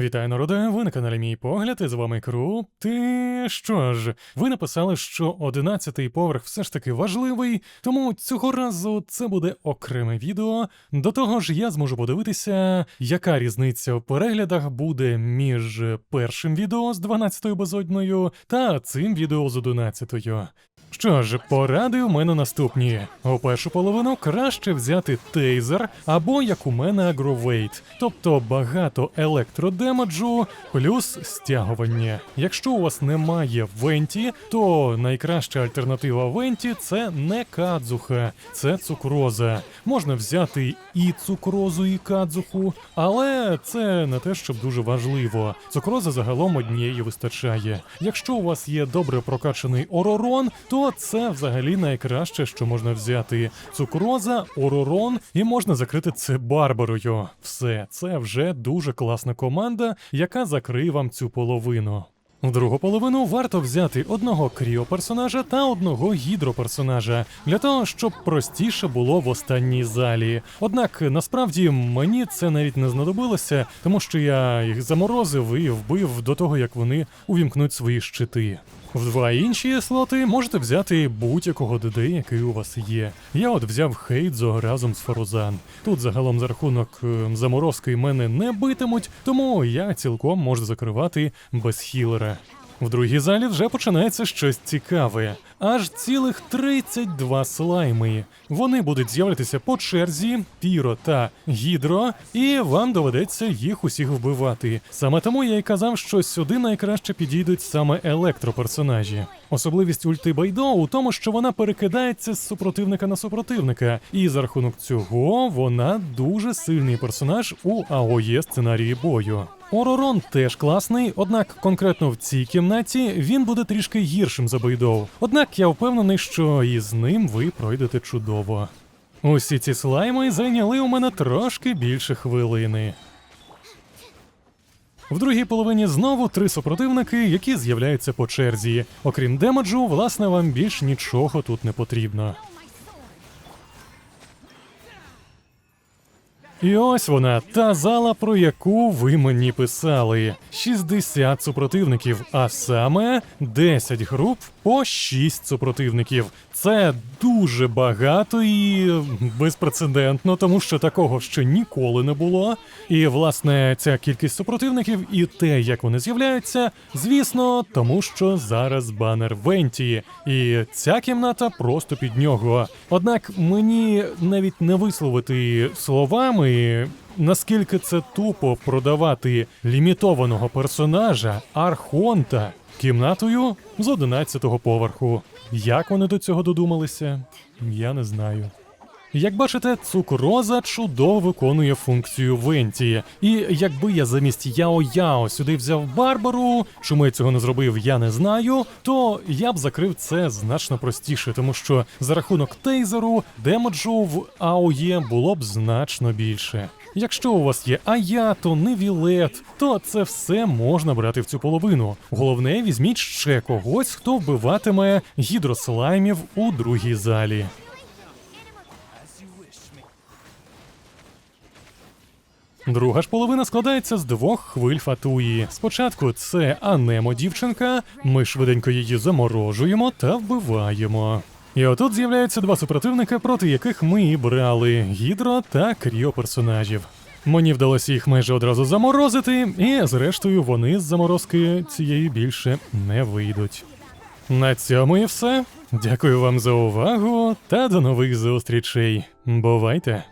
Вітаю, народе! Ви на каналі Мій Погляд, і з вами Кру. Ти що ж, ви написали, що 11-й поверх все ж таки важливий, тому цього разу це буде окреме відео. До того ж, я зможу подивитися, яка різниця в переглядах буде між першим відео з 12-ю безодною та цим відео з 11-ю. Що ж, поради у мене наступні. У першу половину краще взяти тейзер або, як у мене, агровейт, тобто багато електродемеджу плюс стягування. Якщо у вас немає венті, то найкраща альтернатива венті це не кадзуха, це цукроза. Можна взяти і цукрозу, і кадзуху, але це не те, щоб дуже важливо. Цукроза загалом однієї вистачає. Якщо у вас є добре прокачаний оророн, то це взагалі найкраще, що можна взяти. Цукроза, оророн, і можна закрити це барбарою. Все, це вже дуже класна команда, яка закриє вам цю половину. В другу половину варто взяти одного кріоперсонажа та одного гідроперсонажа для того, щоб простіше було в останній залі. Однак насправді мені це навіть не знадобилося, тому що я їх заморозив і вбив до того, як вони увімкнуть свої щити. В два інші слоти можете взяти будь-якого ДД, який у вас є. Я от взяв Хейдзо разом з Форузан. Тут загалом за рахунок е, заморозки мене не битимуть, тому я цілком можу закривати без хілера. В другій залі вже починається щось цікаве. Аж цілих 32 слайми. Вони будуть з'являтися по черзі, піро та гідро, і вам доведеться їх усіх вбивати. Саме тому я й казав, що сюди найкраще підійдуть саме електроперсонажі. Особливість ульти Байдо у тому, що вона перекидається з супротивника на супротивника, і за рахунок цього вона дуже сильний персонаж у АОЄ сценарії бою. Оророн теж класний, однак конкретно в цій кімнаті він буде трішки гіршим за Байдоу. Однак я впевнений, що і з ним ви пройдете чудово. Усі ці слайми зайняли у мене трошки більше хвилини. В другій половині знову три супротивники, які з'являються по черзі. Окрім демеджу, власне, вам більш нічого тут не потрібно. І ось вона, та зала, про яку ви мені писали. 60 супротивників, а саме 10 груп по 6 супротивників. Це дуже багато і безпрецедентно, тому що такого ще ніколи не було. І власне ця кількість супротивників і те, як вони з'являються, звісно, тому що зараз банер Венті, і ця кімната просто під нього. Однак мені навіть не висловити словами. Наскільки це тупо продавати лімітованого персонажа Архонта кімнатою з 11-го поверху? Як вони до цього додумалися? Я не знаю. Як бачите, цукроза чудово виконує функцію Венті. І якби я замість Яо-Яо сюди взяв Барбару, чому я цього не зробив, я не знаю, то я б закрив це значно простіше, тому що за рахунок тейзеру демеджу в АОЄ було б значно більше. Якщо у вас є Ая, то не Вілет, то це все можна брати в цю половину. Головне, візьміть ще когось, хто вбиватиме гідрослаймів у другій залі. Друга ж половина складається з двох хвиль фатуї. Спочатку це Анемо дівчинка, ми швиденько її заморожуємо та вбиваємо. І отут з'являються два супротивника, проти яких ми і брали гідро та кріо персонажів. Мені вдалося їх майже одразу заморозити, і зрештою вони з заморозки цієї більше не вийдуть. На цьому і все. Дякую вам за увагу та до нових зустрічей. Бувайте!